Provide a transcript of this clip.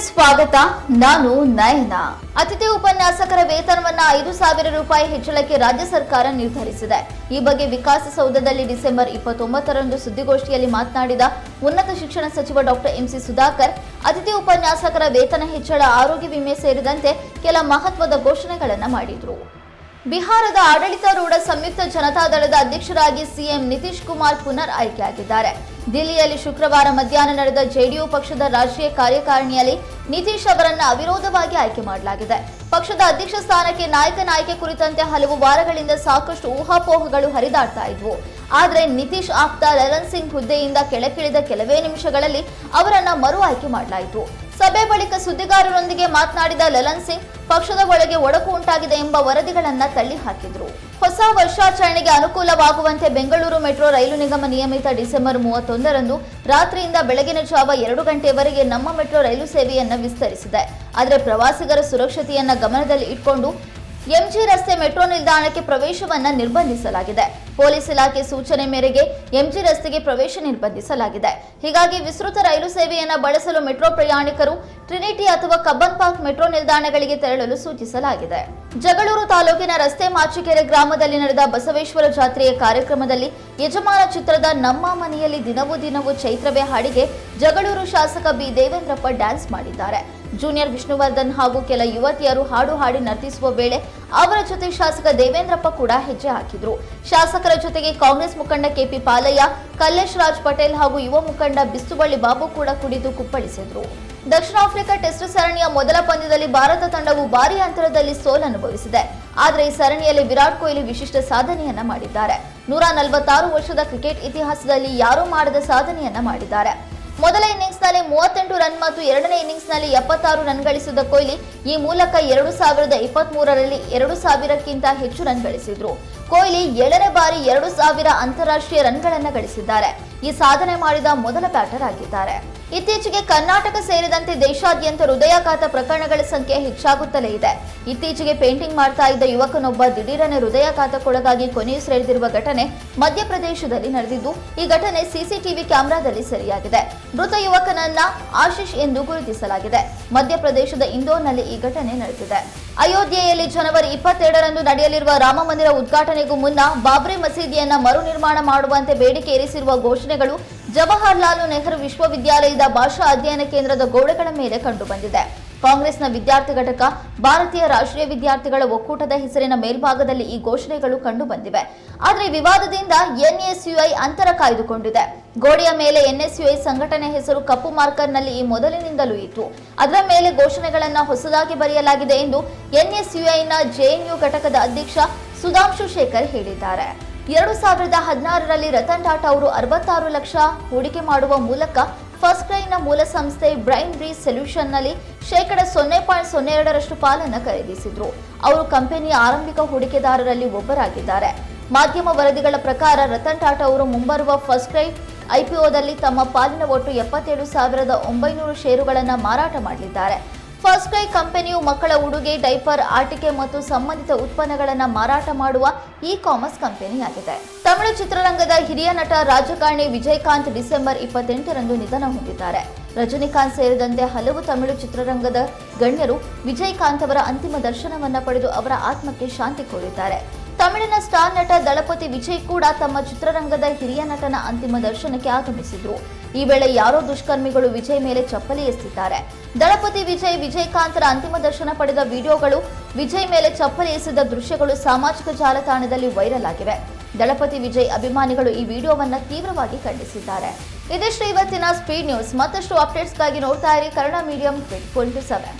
ಸ್ವಾಗತ. ನಾನು ನಯನ. ಅತಿಥಿ ಉಪನ್ಯಾಸಕರ ವೇತನವನ್ನ ಐದು ಸಾವಿರ ರೂಪಾಯಿ ಹೆಚ್ಚಳಕ್ಕೆ ರಾಜ್ಯ ಸರ್ಕಾರ ನಿರ್ಧರಿಸಿದೆ. ಈ ಬಗ್ಗೆ ವಿಕಾಸಸೌಧದಲ್ಲಿ ಡಿಸೆಂಬರ್ ಇಪ್ಪತ್ತೊಂಬತ್ತರಂದು ಸುದ್ದಿಗೋಷ್ಠಿಯಲ್ಲಿ ಮಾತನಾಡಿದ ಉನ್ನತ ಶಿಕ್ಷಣ ಸಚಿವ ಡಾಕ್ಟರ್ ಎಂಸಿ ಸುಧಾಕರ್, ಅತಿಥಿ ಉಪನ್ಯಾಸಕರ ವೇತನ ಹೆಚ್ಚಳ, ಆರೋಗ್ಯ ವಿಮೆ ಸೇರಿದಂತೆ ಕೆಲ ಮಹತ್ವದ ಘೋಷಣೆಗಳನ್ನು ಮಾಡಿದರು. ಬಿಹಾರದ ಆಡಳಿತಾರೂಢ ಸಂಯುಕ್ತ ಜನತಾದಳದ ಅಧ್ಯಕ್ಷರಾಗಿ ಸಿಎಂ ನಿತೀಶ್ ಕುಮಾರ್ ಪುನರ್ ಆಯ್ಕೆಯಾಗಿದ್ದಾರೆ. ದಿಲ್ಲಿಯಲ್ಲಿ ಶುಕ್ರವಾರ ಮಧ್ಯಾಹ್ನ ನಡೆದ ಜೆಡಿಯು ಪಕ್ಷದ ರಾಷ್ಟ್ರೀಯ ಕಾರ್ಯಕಾರಿಣಿಯಲ್ಲಿ ನಿತೀಶ್ ಅವರನ್ನು ಅವಿರೋಧವಾಗಿ ಆಯ್ಕೆ ಮಾಡಲಾಗಿದೆ. ಪಕ್ಷದ ಅಧ್ಯಕ್ಷ ಸ್ಥಾನಕ್ಕೆ ನಾಯಕನ ಆಯ್ಕೆ ಕುರಿತಂತೆ ಹಲವು ವಾರಗಳಿಂದ ಸಾಕಷ್ಟು ಊಹಾಪೋಹಗಳು ಹರಿದಾಡ್ತಾ ಇದ್ವು. ಆದರೆ ನಿತೀಶ್ ಆಪ್ತ ಲಲನ್ ಸಿಂಗ್ ಹುದ್ದೆಯಿಂದ ಕೆಳಕಿಳಿದ ಕೆಲವೇ ನಿಮಿಷಗಳಲ್ಲಿ ಅವರನ್ನು ಮರು ಆಯ್ಕೆ ಮಾಡಲಾಯಿತು. ಸಭೆ ಬಳಿಕ ಸುದ್ದಿಗಾರರೊಂದಿಗೆ ಮಾತನಾಡಿದ ಲಲನ್ ಸಿಂಗ್, ಪಕ್ಷದ ಒಳಗೆ ಒಡಕು ಉಂಟಾಗಿದೆ ಎಂಬ ವರದಿಗಳನ್ನ ತಳ್ಳಿ ಹಾಕಿದ್ರು ಹೊಸ ವರ್ಷಾಚರಣೆಗೆ ಅನುಕೂಲವಾಗುವಂತೆ ಬೆಂಗಳೂರು ಮೆಟ್ರೋ ರೈಲು ನಿಗಮ ನಿಯಮಿತ ಡಿಸೆಂಬರ್ ಮೂವತ್ತೊಂದರಂದು ರಾತ್ರಿಯಿಂದ ಬೆಳಗಿನ ಜಾವ ಎರಡು ಗಂಟೆವರೆಗೆ ನಮ್ಮ ಮೆಟ್ರೋ ರೈಲು ಸೇವೆಯನ್ನ ವಿಸ್ತರಿಸಿದೆ. ಆದರೆ ಪ್ರವಾಸಿಗರ ಸುರಕ್ಷತೆಯನ್ನ ಗಮನದಲ್ಲಿ ಇಟ್ಕೊಂಡು ಎಂಜಿ ರಸ್ತೆ ಮೆಟ್ರೋ ನಿಲ್ದಾಣಕ್ಕೆ ಪ್ರವೇಶವನ್ನ ನಿರ್ಬಂಧಿಸಲಾಗಿದೆ. ಪೊಲೀಸ್ ಇಲಾಖೆ ಸೂಚನೆ ಮೇರೆಗೆ ಎಂಜಿ ರಸ್ತೆಗೆ ಪ್ರವೇಶ ನಿರ್ಬಂಧಿಸಲಾಗಿದೆ. ಹೀಗಾಗಿ ವಿಸ್ತೃತ ರೈಲು ಸೇವೆಯನ್ನ ಬಳಸಲು ಮೆಟ್ರೋ ಪ್ರಯಾಣಿಕರು ಟ್ರಿನಿಟಿ ಅಥವಾ ಕಬ್ಬನ್ ಪಾರ್ಕ್ ಮೆಟ್ರೋ ನಿಲ್ದಾಣಗಳಿಗೆ ತೆರಳಲು ಸೂಚಿಸಲಾಗಿದೆ. ಜಗಳೂರು ತಾಲೂಕಿನ ರಸ್ತೆ ಮಾಚಿಕೆರೆ ಗ್ರಾಮದಲ್ಲಿ ನಡೆದ ಬಸವೇಶ್ವರ ಜಾತ್ರೆಯ ಕಾರ್ಯಕ್ರಮದಲ್ಲಿ ಯಜಮಾನ ಚಿತ್ರದ ನಮ್ಮ ಮನೆಯಲ್ಲಿ ದಿನವೂ ದಿನವೂ ಚೈತ್ರವೇ ಹಾಡಿಗೆ ಜಗಳೂರು ಶಾಸಕ ಬಿ. ದೇವೇಂದ್ರಪ್ಪ ಡ್ಯಾನ್ಸ್ ಮಾಡಿದ್ದಾರೆ. ಜೂನಿಯರ್ ವಿಷ್ಣುವರ್ಧನ್ ಹಾಗೂ ಕೆಲ ಯುವತಿಯರು ಹಾಡು ಹಾಡಿ ನರ್ತಿಸುವ ವೇಳೆ ಅವರ ಜೊತೆ ಶಾಸಕ ದೇವೇಂದ್ರಪ್ಪ ಕೂಡ ಹೆಜ್ಜೆ ಹಾಕಿದ್ರು. ಶಾಸಕರ ಜೊತೆಗೆ ಕಾಂಗ್ರೆಸ್ ಮುಖಂಡ ಕೆಪಿ ಪಾಲಯ್ಯ, ಕಲ್ಲೇಶ್ ರಾಜ್ ಪಟೇಲ್ ಹಾಗೂ ಯುವ ಮುಖಂಡ ಬಿಸ್ತುಬಳ್ಳಿ ಬಾಬು ಕೂಡ ಕುಡಿದು ಕುಪ್ಪಳಿಸಿದ್ರು. ದಕ್ಷಿಣ ಆಫ್ರಿಕಾ ಟೆಸ್ಟ್ ಸರಣಿಯ ಮೊದಲ ಪಂದ್ಯದಲ್ಲಿ ಭಾರತ ತಂಡವು ಭಾರಿ ಅಂತರದಲ್ಲಿ ಸೋಲನುಭವಿಸಿದೆ ಆದರೆ ಈ ಸರಣಿಯಲ್ಲಿ ವಿರಾಟ್ ಕೊಹ್ಲಿ ವಿಶಿಷ್ಟ ಸಾಧನೆಯನ್ನ ಮಾಡಿದ್ದಾರೆ. ನೂರ ನಲವತ್ತಾರು ವರ್ಷದ ಕ್ರಿಕೆಟ್ ಇತಿಹಾಸದಲ್ಲಿ ಯಾರೂ ಮಾಡದ ಸಾಧನೆಯನ್ನ ಮಾಡಿದ್ದಾರೆ. ಮೊದಲ ಇನ್ನಿಂಗ್ಸ್ನಲ್ಲಿ ಮೂವತ್ತೆಂಟು ರನ್ ಮತ್ತು ಎರಡನೇ ಇನ್ನಿಂಗ್ಸ್ನಲ್ಲಿ ಎಪ್ಪತ್ತಾರು ರನ್ ಗಳಿಸಿದ ಕೊಹ್ಲಿ ಈ ಮೂಲಕ ಎರಡು ಸಾವಿರದ ಇಪ್ಪತ್ತ್ ಮೂರರಲ್ಲಿ ಎರಡು ಸಾವಿರಕ್ಕಿಂತ ಹೆಚ್ಚು ರನ್ ಗಳಿಸಿದ್ರು. ಕೊಹ್ಲಿ ಏಳನೇ ಬಾರಿ ಎರಡು ಸಾವಿರ ಅಂತಾರಾಷ್ಟ್ರೀಯ ರನ್ಗಳನ್ನು ಗಳಿಸಿದ್ದಾರೆ. ಈ ಸಾಧನೆ ಮಾಡಿದ ಮೊದಲ ಬ್ಯಾಟರ್ ಆಗಿದ್ದಾರೆ. ಇತ್ತೀಚೆಗೆ ಕರ್ನಾಟಕ ಸೇರಿದಂತೆ ದೇಶಾದ್ಯಂತ ಹೃದಯಾಘಾತ ಪ್ರಕರಣಗಳ ಸಂಖ್ಯೆ ಹೆಚ್ಚಾಗುತ್ತಲೇ ಇದೆ. ಇತ್ತೀಚೆಗೆ ಪೇಂಟಿಂಗ್ ಮಾಡ್ತಾ ಇದ್ದ ಯುವಕನೊಬ್ಬ ದಿಢೀರನೆ ಹೃದಯಾಘಾತಕ್ಕೊಳಗಾಗಿ ಕೊನೆಯುಸಿರೆಳೆದಿರುವ ಘಟನೆ ಮಧ್ಯಪ್ರದೇಶದಲ್ಲಿ ನಡೆದಿದ್ದು, ಈ ಘಟನೆ ಸಿಸಿಟಿವಿ ಕ್ಯಾಮೆರಾದಲ್ಲಿ ಸೆರೆಯಾಗಿದೆ. ಮೃತ ಯುವಕನನ್ನ ಆಶಿಶ್ ಎಂದು ಗುರುತಿಸಲಾಗಿದೆ. ಮಧ್ಯಪ್ರದೇಶದ ಇಂದೋರ್ನಲ್ಲಿ ಈ ಘಟನೆ ನಡೆದಿದೆ. ಅಯೋಧ್ಯೆಯಲ್ಲಿ ಜನವರಿ ಇಪ್ಪತ್ತೆರಡರಂದು ನಡೆಯಲಿರುವ ರಾಮ ಮಂದಿರ ಉದ್ಘಾಟನೆಗೂ ಮುನ್ನ ಬಾಬ್ರಿ ಮಸೀದಿಯನ್ನ ಮರು ನಿರ್ಮಾಣ ಮಾಡುವಂತೆ ಬೇಡಿಕೆ ಇರಿಸಿರುವ ಘೋಷಣೆಗಳು ಜವಾಹರ್ಲಾಲ್ ನೆಹರು ವಿಶ್ವವಿದ್ಯಾಲಯದ ಭಾಷಾ ಅಧ್ಯಯನ ಕೇಂದ್ರದ ಗೋಡೆಗಳ ಮೇಲೆ ಕಂಡುಬಂದಿದೆ ಕಾಂಗ್ರೆಸ್ನ ವಿದ್ಯಾರ್ಥಿ ಘಟಕ, ಭಾರತೀಯ ರಾಷ್ಟ್ರೀಯ ವಿದ್ಯಾರ್ಥಿಗಳ ಒಕ್ಕೂಟದ ಹೆಸರಿನ ಮೇಲ್ಭಾಗದಲ್ಲಿ ಈ ಘೋಷಣೆಗಳು ಕಂಡುಬಂದಿವೆ ಆದರೆ ವಿವಾದದಿಂದ ಎನ್ಎಸ್ಯುಐ ಅಂತರ ಕಾಯ್ದುಕೊಂಡಿದೆ. ಗೋಡೆಯ ಮೇಲೆ ಎನ್ಎಸ್ಯುಐ ಸಂಘಟನೆ ಹೆಸರು ಕಪ್ಪು ಮಾರ್ಕರ್ನಲ್ಲಿ ಈ ಮೊದಲಿನಿಂದಲೂ ಇತ್ತು. ಅದರ ಮೇಲೆ ಘೋಷಣೆಗಳನ್ನು ಹೊಸದಾಗಿ ಬರೆಯಲಾಗಿದೆ ಎಂದು ಎನ್ಎಸ್ಯುಐನ ಜೆಎನ್ಯು ಘಟಕದ ಅಧ್ಯಕ್ಷ ಸುಧಾಂಶು ಶೇಖರ್ ಹೇಳಿದ್ದಾರೆ. ಎರಡು ಸಾವಿರದ ಹದಿನಾರರಲ್ಲಿ ರತನ್ ಟಾಟಾ ಅವರು ಅರವತ್ತಾರು ಲಕ್ಷ ಹೂಡಿಕೆ ಮಾಡುವ ಮೂಲಕ ಫಸ್ಟ್ ಕ್ರೈನ ಮೂಲ ಸಂಸ್ಥೆ ಬ್ರೈನ್ ಬ್ರೀಸ್ ಸೊಲ್ಯೂಷನ್ನಲ್ಲಿ ಶೇಕಡ ಸೊನ್ನೆ ಪಾಯಿಂಟ್ ಸೊನ್ನೆ ಎರಡರಷ್ಟು ಪಾಲನ್ನು ಖರೀದಿಸಿದ್ರು. ಅವರು ಕಂಪನಿಯ ಆರಂಭಿಕ ಹೂಡಿಕೆದಾರರಲ್ಲಿ ಒಬ್ಬರಾಗಿದ್ದಾರೆ. ಮಾಧ್ಯಮ ವರದಿಗಳ ಪ್ರಕಾರ ರತನ್ ಟಾಟಾ ಅವರು ಮುಂಬರುವ ಫಸ್ಟ್ ಕ್ರೈ ಐಪಿಒದಲ್ಲಿ ತಮ್ಮ ಪಾಲಿನ ಒಟ್ಟು ಎಪ್ಪತ್ತೇಳು ಸಾವಿರದ ಒಂಬೈನೂರು ಷೇರುಗಳನ್ನು ಮಾರಾಟ ಮಾಡಲಿದ್ದಾರೆ ಫಸ್ಟ್ ಕ್ರೈ ಕಂಪನಿಯು ಮಕ್ಕಳ ಉಡುಗೆ, ಡೈಪರ್, ಆಟಿಕೆ ಮತ್ತು ಸಂಬಂಧಿತ ಉತ್ಪನ್ನಗಳನ್ನು ಮಾರಾಟ ಮಾಡುವ ಇ ಕಾಮರ್ಸ್ ಕಂಪನಿಯಾಗಿದೆ. ತಮಿಳು ಚಿತ್ರರಂಗದ ಹಿರಿಯ ನಟ ರಾಜಕಾರಣಿ ವಿಜಯಕಾಂತ್ ಡಿಸೆಂಬರ್ ಇಪ್ಪತ್ತೆಂಟರಂದು ನಿಧನ ಹೊಂದಿದ್ದಾರೆ. ರಜನಿಕಾಂತ್ ಸೇರಿದಂತೆ ಹಲವು ತಮಿಳು ಚಿತ್ರರಂಗದ ಗಣ್ಯರು ವಿಜಯಕಾಂತ್ ಅವರ ಅಂತಿಮ ದರ್ಶನವನ್ನ ಪಡೆದು ಅವರ ಆತ್ಮಕ್ಕೆ ಶಾಂತಿ ಕೋರಿದ್ದಾರೆ. ತಮಿಳಿನ ಸ್ಟಾರ್ ನಟ ದಳಪತಿ ವಿಜಯ್ ಕೂಡ ತಮ್ಮ ಚಿತ್ರರಂಗದ ಹಿರಿಯ ನಟನ ಅಂತಿಮ ದರ್ಶನಕ್ಕೆ ಆಗಮಿಸಿದ್ರು. ಈ ವೇಳೆ ಯಾರೋ ದುಷ್ಕರ್ಮಿಗಳು ವಿಜಯ್ ಮೇಲೆ ಚಪ್ಪಲಿ ಎಸೆದಿದ್ದಾರೆ ದಳಪತಿ ವಿಜಯ್ ವಿಜಯಕಾಂತರ ಅಂತಿಮ ದರ್ಶನ ಪಡೆದ ವಿಡಿಯೋಗಳು ವಿಜಯ್ ಮೇಲೆ ಚಪ್ಪಲಿ ಎಸೆದ ದೃಶ್ಯಗಳು ಸಾಮಾಜಿಕ ಜಾಲತಾಣದಲ್ಲಿ ವೈರಲ್ ಆಗಿವೆ. ದಳಪತಿ ವಿಜಯ್ ಅಭಿಮಾನಿಗಳು ಈ ವಿಡಿಯೋವನ್ನ ತೀವ್ರವಾಗಿ ಖಂಡಿಸಿದ್ದಾರೆ. ಇದಿಷ್ಟು ಇವತ್ತಿನ ಸ್ಪೀಡ್ ನ್ಯೂಸ್. ಮತ್ತಷ್ಟು ಅಪ್ಡೇಟ್ಸ್ಗಾಗಿ ನೋಡ್ತಾ ಇರಿ ಕನ್ನಡ ಮೀಡಿಯಂ ಟ್ವೆಂಟಿ ಸೆವೆನ್.